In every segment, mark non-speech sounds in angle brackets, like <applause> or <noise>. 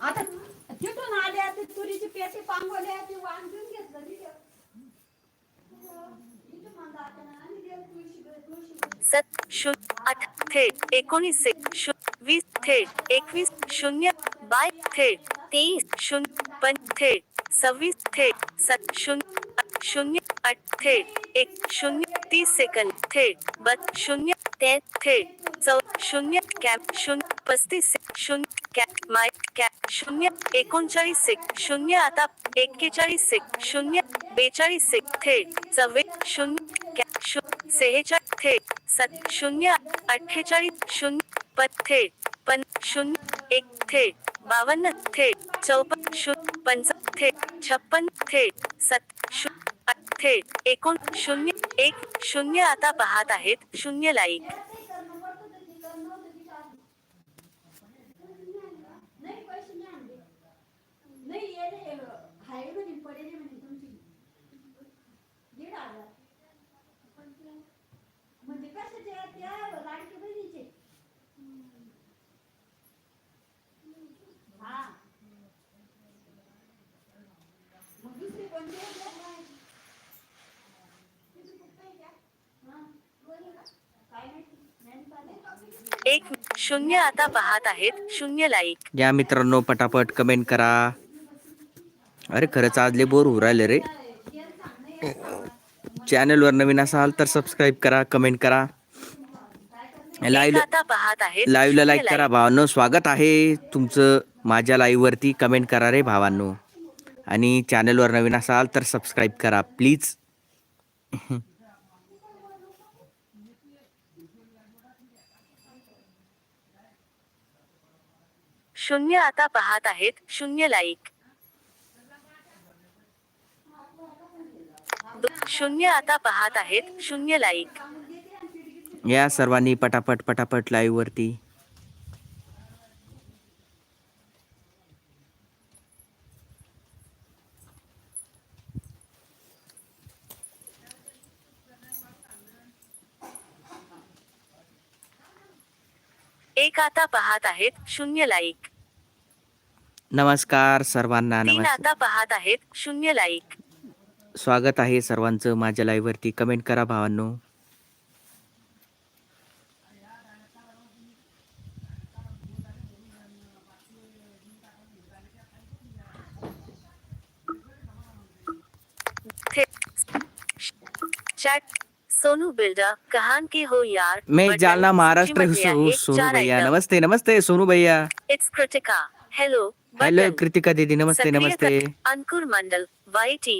आता तिथून वांजून घेतलं. सत शून्य आठ थेट एकोणीसशे शू वीस एकवीस शून्य बाय तेवीस शून्य पण थेट सव्वीस सत शून्य शून्य आठ थेट एक शून्य तीस सेकंद थेट बत शून्य ते थेट चौ शून्य शून्य पस्तीस शून्य कॅप माय कॅप शून्य एकोणचाळीस एक शून्य आता एक्केचाळीस एक शून्य बेचाळीस एक थेट चव्वे शून्य कॅप शून्य सेहेचाळीस थेट सत शून्य अठ्ठेचाळीस शून्य पत थेट पण शून्य एक थेट बावन्न थेट चौपन्न शून्य पंच थेट छप्पन थेट सत शून्य थेट एकोण शून्य एक शून्य आता पाहत आहेत शून्य लाईक नाही पैसे नाही आणले नाही येले हायवे मध्ये पडेले म्हणे तुमची दीड हजार म्हणजे कशाचे आहेत? त्या लाडकी बहिणीचे हा मग दुसरी कोणती आहे त्या? हा, बोलले का? काय माहिती नाही पाहिलं. एक शून्य आता पाहत आहेत शून्य लाईक या मित्रांनो पटापट कमेंट करा. अरे खरंच आज लय बोर होऊ राहिले रे. चॅनलवर नवीन असाल तर सबस्क्राईब करा कमेंट करा. लाईव्ह आता पाहत आहेत लाईव्हला लाईक करा भावांनो. स्वागत आहे तुमचं माझ्या लाईव्हवरती कमेंट करा रे भावांनो. आणि चॅनलवर नवीन असाल तर सबस्क्राईब करा प्लीज <laughs> शून्य आता पाहत आहेत शून्य लाईक शून्य आता पाहत आहेत शून्य लाईक या सर्वांनी पटापट पटापट लाईव्हवरती एक आता पाहत आहेत शून्य लाईक नमस्कार सर्वांना तीन नमस्कार. आता पाहत आहेत शून्य लाईक स्वागत आहे सर्वांचं माझ्या लाईव्हवरती कमेंट करा भावांनो. चॅट सोनू बिल्डर कहान की हो यार मैं बटन जालना महाराष्ट्र हूँ सोनू चार भैया. नमस्ते नमस्ते सोनू भैया। It's Kritika hello hello Kritika दीदी नमस्ते नमस्ते अंकुर मंडल वाईटी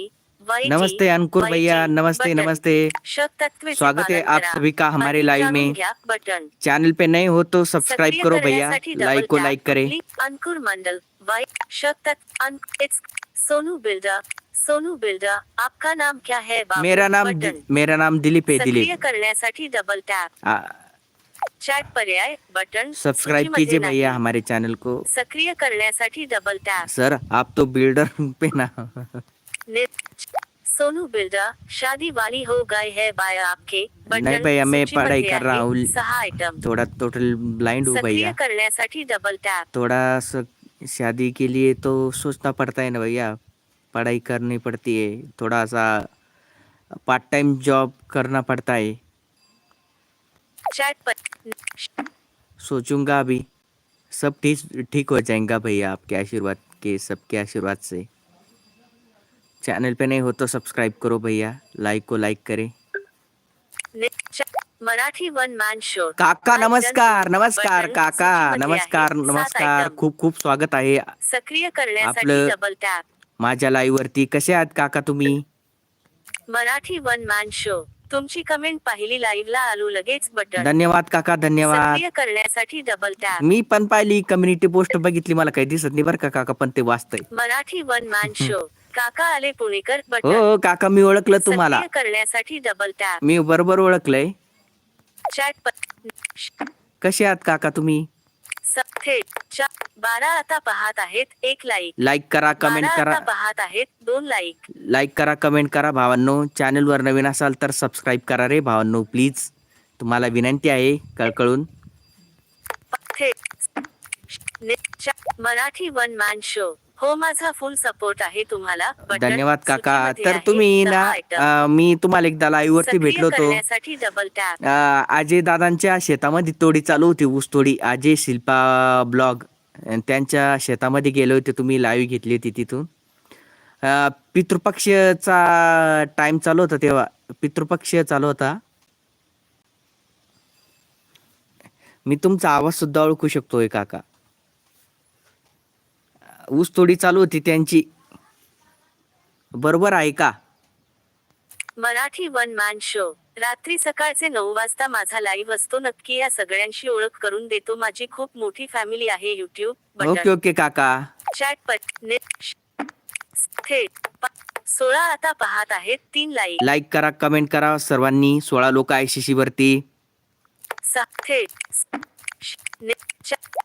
नमस्ते अंकुर भैया नमस्ते नमस्ते स्वागत है आप सभी का हमारे लाइव में। चैनल पे नए हो तो सब्सक्राइब करो भैया लाइक को लाइक करें अंकुर मंडल सोनू बिल्डर सोनू बिल्डर आपका नाम क्या है मेरा नाम मेरा नाम दिलीप है दिलीप करण्यासाठी डबल टॅप चॅट पर्याय बटन सब्सक्राइब कीजिए भैया हमारे चैनल को। सक्रिय करण्यासाठी डबल टॅप सर आप तो बिल्डर पे ना। सोनू बिल्डर शादी वाली हो गए है बाय आपके बटन नहीं भैया, मैं पढ़ाई कर रहा हूँ। सहा आइटम थोड़ा टोटल ब्लाइंड हूँ भैया। करण्यासाठी डबल टॅप थोड़ा सा शादी के लिए तो सोचना पड़ता है ना भैया। पढ़ाई करनी पड़ती है। थोड़ा सा पार्ट टाइम जॉब करना पड़ता है। चॅट पर सोचूँगा अभी। सब ठीक ठीक हो जाएगा भैया आपके आशीर्वाद के सबके आशीर्वाद से। चैनल पे नहीं हो तो सब्सक्राइब करो भैया लाइक को लाइक करें। Marathi one man show. काका नमस्कार नमस्कार काका नमस्कार नमस्कार. खूप खूप स्वागत आहे। सक्रिय करण्यासाठी डबल टॅप माझ्या लाईव्ह वरती कसे आहात काका तुम्ही? Marathi one man show. तुमची कमेंट पाहिली लाईव्ह ला आलो लगेच बटन धन्यवाद काका धन्यवाद. सक्रिय करण्यासाठी डबल टॅप मी पण पाहिली कम्युनिटी पोस्ट बघितली मला काही दिसत नाही बरं का काका पण ते वाचतंय. मराठी वन मॅन शो काका आले पुणेकर हो बटन हो, काका मी ओळखलं तुम्हाला. सक्रिय करण्यासाठी डबल टॅप मी बरोबर ओळखलंय. चॅट प- कसे आहात काका तुम्ही? थेट चा- बारा आता पाहत आहेत एक लाईक लाईक करा कमेंट बारा करा आता पाहत आहेत दोन लाईक लाईक करा कमेंट करा. भावांनो चॅनलवर नवीन असाल तर सबस्क्राईब करा रे भावांनो प्लीज तुम्हाला विनंती आहे कळकळून. थेट नि- चा- मराठी वन मॅन शो हो माझा फुल सपोर्ट आहे तुम्हाला. धन्यवाद काका. तर. तुम्ही ना मी तुम्हाला एकदा लाईव्ह वरती भेटलो होतो. अजय दादांच्या शेतामध्ये तोडी चालू होती ऊस तोडी. अजय शिल्पा ब्लॉग त्यांच्या शेतामध्ये गेले होते तुम्ही लाईव्ह घेतली होती तिथून. पितृपक्षचा टाइम चालू होता तेव्हा. पितृपक्ष चालू होता. मी तुमचा आवाज सुद्धा ओळखू शकतोय काका. ऊस तोडी चालू होती त्यांची. बरोबर आहे का? Marathi one man show. रात्री सकाळचे नऊ वाजता माझा लाईव्ह असतो. नक्की या सगळ्यांशी ओळख करून देतो. माझी खूप मोठी फॅमिली आहे युट्यूब ओके ओके काका. चॅट पट थेट सोळा आता पाहत आहेत. तीन लाईक लाईक करा कमेंट करा. सर्वांनी सोळा लोक आहे शिशी वरती थेट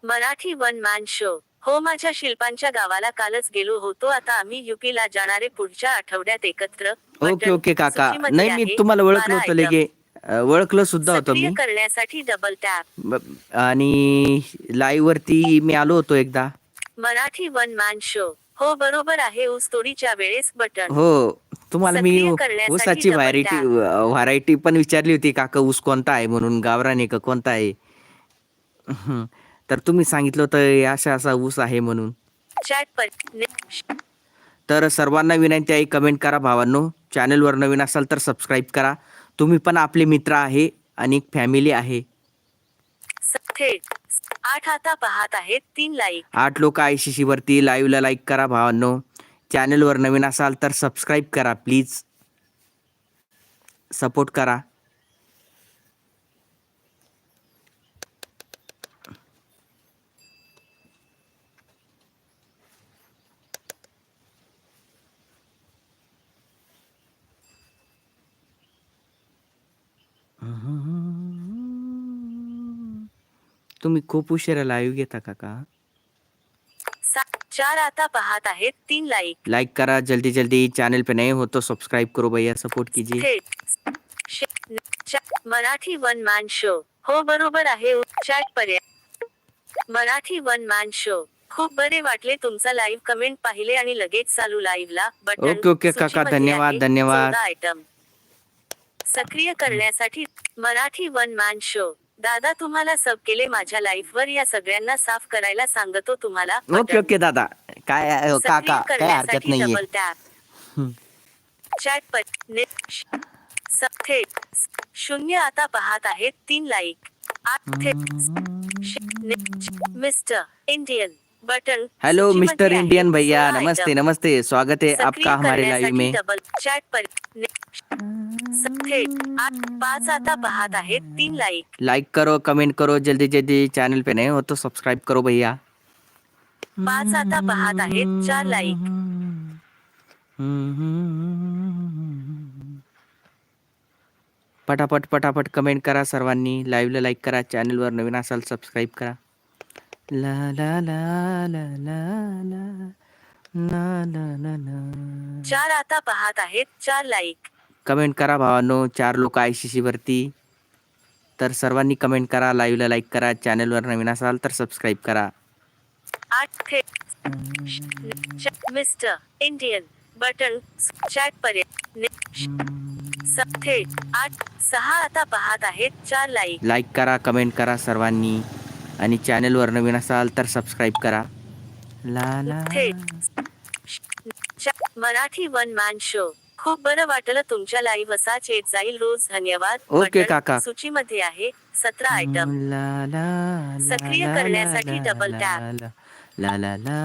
मराठी वन मॅन शो. हो माझ्या शिल्पांच्या गावाला कालच गेलो होतो. आता आम्ही युपी ला जाणारे पुढच्या आठवड्यात एकत्र. ओके ओके काका. नाही मी. तुम्हाला ओळखलं होतं. लगे. ओळखलं सुद्धा होतं मी. करण्यासाठी डबल टॅप आणि लाईव्ह वरती मी आलो होतो एकदा. Marathi one man show. हो बरोबर आहे. ऊसतोडीच्या वेळेस बटन. हो तुम्हाला मी ऊसाची व्हरायटी. व्हरायटी पण विचारली होती काका ऊस कोणता आहे म्हणून? गावरान का? कोणता आहे. तर तुम्ही सांगितलं होतं हे असा असा ऊस आहे म्हणून. तर सर्वांना विनंती आहे कमेंट करा भावांनो. चॅनलवर नवीन असाल तर सबस्क्राईब करा. तुम्ही पण आपले मित्र आहे आणि फॅमिली आहे. आठ आता पाहत आहेत तीन लाईक आठ लोक आहे शिशीवरती लाईव्हला लाईक करा भावांनो. चॅनलवर नवीन असाल तर सबस्क्राईब करा प्लीज सपोर्ट करा. तुम्ही खूप उशिरा लाईव्ह घेता काका चार आता पाहत आहेत तीन लाईक लाइक करा जल्दी जल्दी. चैनल पे नए हो तो सब्सक्राइब करो भैया सपोर्ट कीजिए. मराठी वन मॅन शो हो बरोबर आहे. चॅट पर्याय. मराठी वन मॅन शो खूप बरे वाटले तुमचा लाईव्ह कमेंट पाहिले आणि लगेच चालू लाईव्हला बटन ओके, ओके, काका, धन्यवाद. धन्यवाद. आयटम सक्रिय करण्यासाठी मराठी वन मॅन शो दादा तुम्हाला सब केले माझ्या लाईव्ह वर या सगळ्यांना साफ़ करायला सांगतो तुम्हाला. ओके ओके दादा. काय अ, सक्रिय काका काय हरकत करण्यासाठी नाहीये. डबल टॅप हं. चॅट पट नेट श- स- थेट स- शून्य आता पाहत आहेत तीन लाईक आठ थेट श- ने- च- मिस्टर इंडियन बटन. हेलो सूचीमध्ये मिस्टर आहे. इंडियन भैया. सोळा नमस्ते. नमस्ते. स्वागत है सक्रिय आपका हमारे लाइव करण्यासाठी में. डबल चॅट पर ने- पाच आता पाहत आहेत तीन लाईक लाइक करो कमेंट करो जल्दी जल्दी चैनल पे नाही हो तो सब्सक्राइब करो भैया। पाच आता पाहत आहेत चार लाईक पटापट पटापट कमेंट करा सर्वांनी. लाईव्हला लाईक करा चॅनलवर नवीन असाल सबस्क्राईब करा. ला ला ला ला ला ला चार आता पाहत आहेत चार लाईक कमेंट करा भावांनो. चार लोक आय सी वरती. तर सर्वांनी कमेंट करा लाईव्हला लाईक करा चॅनलवर नवीन असाल तर सबस्क्राईब करा. मिस्टर इंडियन बटन चॅट थेट आठ सहा आता पाहत आहेत चार लाईक लाईक करा कमेंट करा सर्वांनी. आणि चॅनलवर नवीन असाल तर सबस्क्राईब करा. ला ला. मराठी वन मॅन शो खूप बरं वाटलं तुमच्या लाईव्ह असाच येत जाईल रोज. धन्यवाद. ओके, काका. सूचीमध्ये आहे सतरा आयटम ला सक्रिय करण्यासाठी ला double ला tap. ला ला ला ला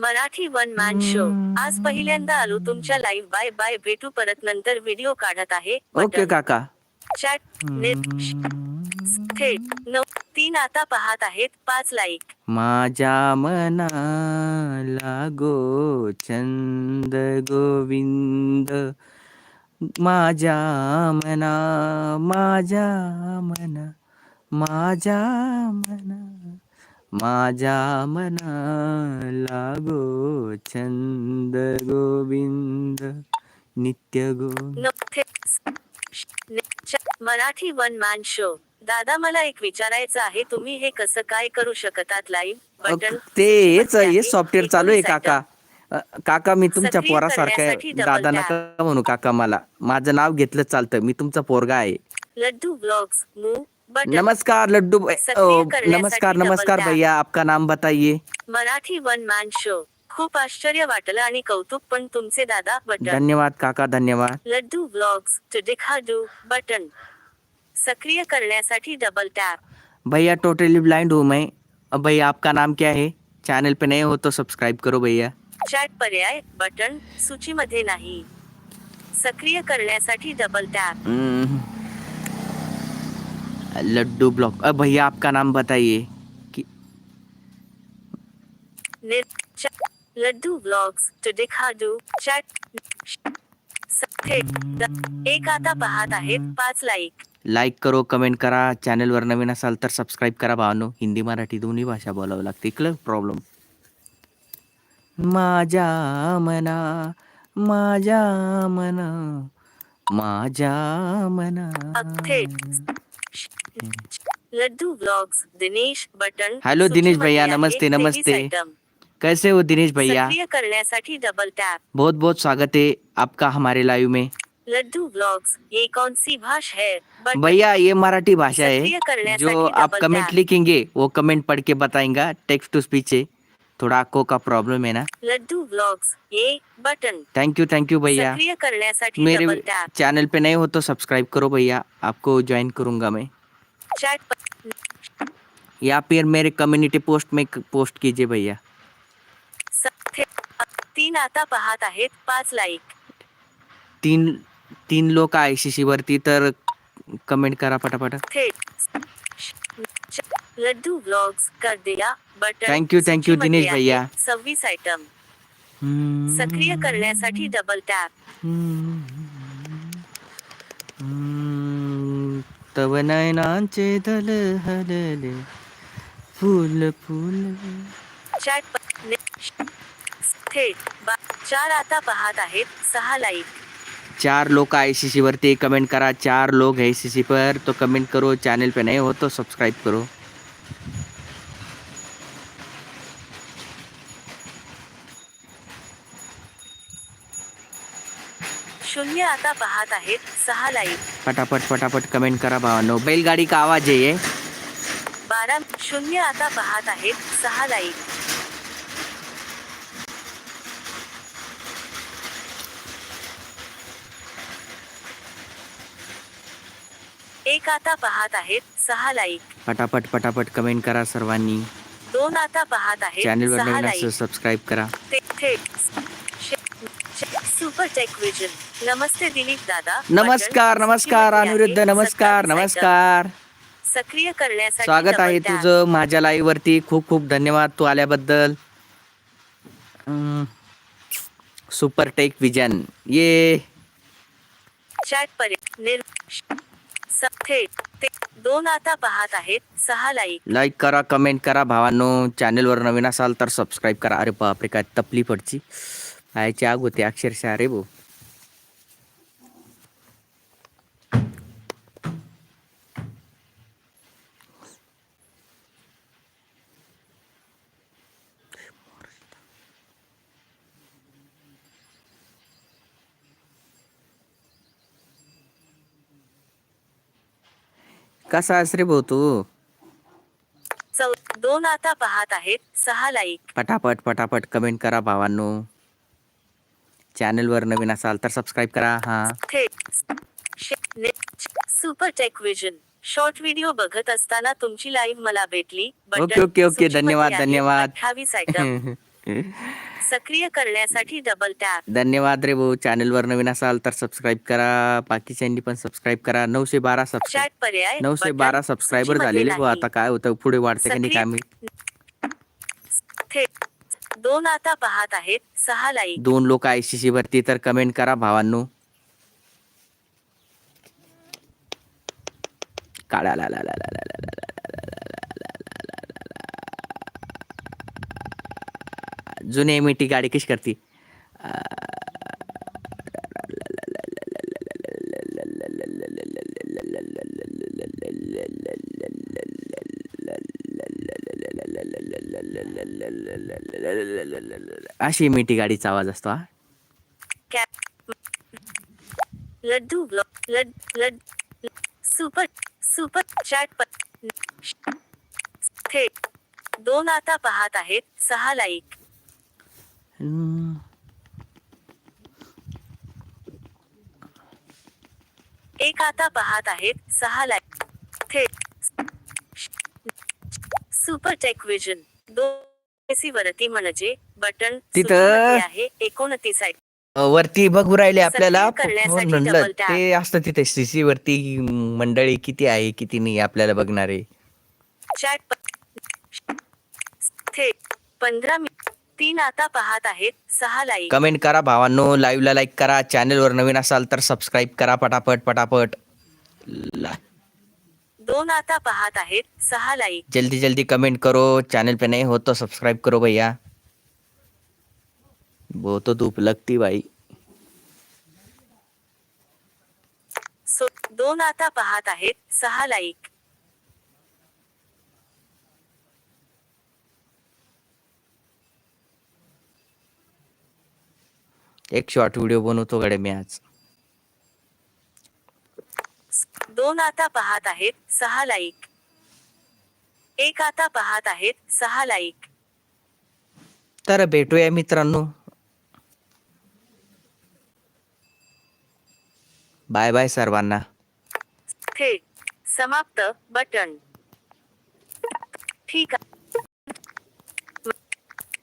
मराठी वन मॅन शो आज पहिल्यांदा आलो तुमच्या लाईव्ह बाय बाय भेटू परत नंतर व्हिडिओ काढत आहे. ओके काका. चॅट नेट थेट नऊ तीन आता पाहत आहेत पाच लाईक माझ्या मनाला गो छंद गोविंद. माझ्या मना माझ्या मना माझ्या मना माझ्या मनाला गो छंद गोविंद. नित्य गो मराठी वन मॅन शो. दादा मला एक विचारायचं आहे तुम्ही हे कसं काय करू शकतात लाईव्ह बटन ते हेच आहे, हे सॉफ्टवेअर चालू आहे काका. काका मी तुमच्या पोरासारखा आहे दादा. नका म्हणू काका मला. माझं नाव घेतलं चालतं मी तुमचा पोरगा आहे. लड्डू ब्लॉग्स बटन नमस्कार लड्डू नमस्कार नमस्कार. भैया आपका नाम बताइए. Marathi one man show. खूप आश्चर्य वाटलं आणि कौतुक पण तुमचे दादा बटन. धन्यवाद काका धन्यवाद. Laddu blogs two button. सक्रिय करण्यासाठी डबल टॅप भैया टोटली ब्लाइंड हूँ मैं. अब भैया आपका नाम क्या है? चैनल पे नए हो तो सब्सक्राइब करो भैया. चॅट पर्याय बटन सूचीमध्ये नाही. सक्रिय करण्यासाठी डबल टॅप हम्म, लड्डू ब्लॉक अब भैया आपका नाम बताइए कि लड्डू ब्लॉग्स टू दिखाडू चॅट एक आता पाहत आहेत पाच लाईक लाईक करो कमेंट करा चॅनलवर नवीन असाल तर सबस्क्राईब करा भावानो. हिंदी मराठी दोन्ही भाषा बोलावं लागते. इकडं प्रॉब्लेम माझ्या मना माझ्या मना माझ्या मना. Laddu blogs Dinesh button hello Dinesh भैया, नमस्ते, 23 नमस्ते. कैसे हो दिनेश भैया? सक्रिय करण्यासाठी डबल टॅप बहुत बहुत स्वागत है आपका हमारे लाइव में। लड्डू ब्लॉग्स ये कौन सी भाषा है? भैया ये मराठी भाषा सक्रिय है करण्यासाठी जो आप double कमेंट tap. लिखेंगे वो कमेंट पढ़ के बताएँगा टेक्स्ट टू स्पीच है थोड़ा आँखों का प्रॉब्लम है ना। लड्डू ब्लॉग्स ये button thank you thank you भैया। सक्रिय करण्यासाठी मेरे डबल टॅप चैनल पे नए हो तो सब्सक्राइब करो भैया आपको ज्वाइन करूँगा मैं। चॅट या फिर मेरे कम्युनिटी पोस्ट में पोस्ट कीजिए भैया। तीन आता पाहत आहेत पाच लाईक तीन तीन लोक शिशी वरती तर कमेंट करा पटापट. थेट. लड्डू ब्लॉग्स कर दिया button Thank you, thank you, सूचीमध्ये दिनेश आहे भैया. सव्वीस आयटम हम्म, सक्रिय करण्यासाठी डबल टॅप हम्म, तव नयनांचे दल हलले फुल फुल. चॅट थेट चार आता पाहत आहेत सहा लाईक. चार लोग आए सीसी वरती कमेंट करा. चार लोग है सीसी पर तो कमेंट करो. चैनल पे नए हो तो सब्सक्राइब करो. शून्य आता पाहत आहेत सहा लाईक. फटाफट फटाफट कमेंट करा भावानो बैलगाड़ी का आवाज है ये? बारा शून्य आता पाहत आहेत सहा लाईक. आता पाहत आहेत? सहा लाईक फटाफट फटाफट कमेंट करा सर्वांनी. दोन आता पाहत आहेत. चॅनलवर सहा नवीन लाईक असं सबस्क्राईब करा थेट सुपर टेक विजन नमस्ते दिलीप दादा. नमस्कार नमस्कार अनिरुद्ध. नमस्कार 27 नमस्कार. item. सक्रिय करण्यासाठी स्वागत double आहे tap. तुझं माझ्या लाईव्ह वरती. खूप खूप धन्यवाद तू आल्याबद्दल. सुपर टेक विजन ये. चॅट निर स- थेट ते दोन आता पाहत आहेत सहा लाईक लाईक करा कमेंट करा भावांनो. चॅनलवर नवीन असाल तर सबस्क्राईब करा. अरे बापरे काय तपली पडची. पाहायची आग होते अक्षरशः अरे भाऊ. कसा आहेस रे भाऊ तू? चौ दोन आता पाहत आहेत सहा लाईक पटापट पटापट कमेंट करा भावांनो. चॅनलवर नवीन असाल तर सबस्क्राईब करा हा. Super tech vision short video बघत असताना तुमची लाईव्ह मला भेटली. Okay, okay, okay. धन्यवाद, धन्यवाद. 28 आयटम <laughs> सक्रिय करण्यासाठी डबल टॅप धन्यवाद रे भाऊ चॅनलवर नवीन असाल तर सबस्क्राईब करा बाकीच्यांनी पण सबस्क्राईब करा नऊशे बारा सबस्क्राईब पर्याय नऊशे बटन बारा सबस्क्रायबर सूचीमध्ये झालेले भाऊ नाही. आता काय होतं पुढे वाढतं का नाही काय. थेट दोन आता पाहत आहेत सहा लाईक दोन लोक आय सी सी वरती तर कमेंट करा भावांनो काळा ला ला ला ला ला ला ला जुने एम मिठी गाडी कशी करते? अशी मिठी गाडीचा आवाज असतो हा. लड्डू लड लड सुपर सुपर चॅट थेट दोन आता पाहत आहेत सहा लाईक. एक आता पाहत आहेत सहा लाईक थेट सुपर टेक विजन दोन वरती म्हणजे बटन तिथं- आहे एकोणतीस आहे. वरती बघू राहिले आपल्याला. म्हणलं. ते असतं तिथे सीसी वरती मंडळी किती आहे किती नाही आपल्याला बघणारे. चॅट पंधरा मिनिट तीन आता पाहत आहेत. सहा लाईक. कमेंट करा भावांनो. लाईव्हला लाईक करा. चॅनलवर नवीन असाल तर सबस्क्राईब करा पटापट पटापट. ला- दोन आता पाहत आहेत. सहा लाईक. जल्दी जल्दी कमेंट करो. चैनल पे नहीं हो तो सब्सक्राइब करो भैया. वो तो धूप लगती भाई. सो दोन आता पाहत आहेत. सहा लाईक. एक शॉर्ट व्हिडिओ बनवतो गडे मी आज. दोन आता पाहत आहेत सहा लाईक एक आता पाहत आहेत सहा लाईक तर भेटूया मित्रांनो. बाय बाय सर्वांना. थेट समाप्त बटन ठीक आहे.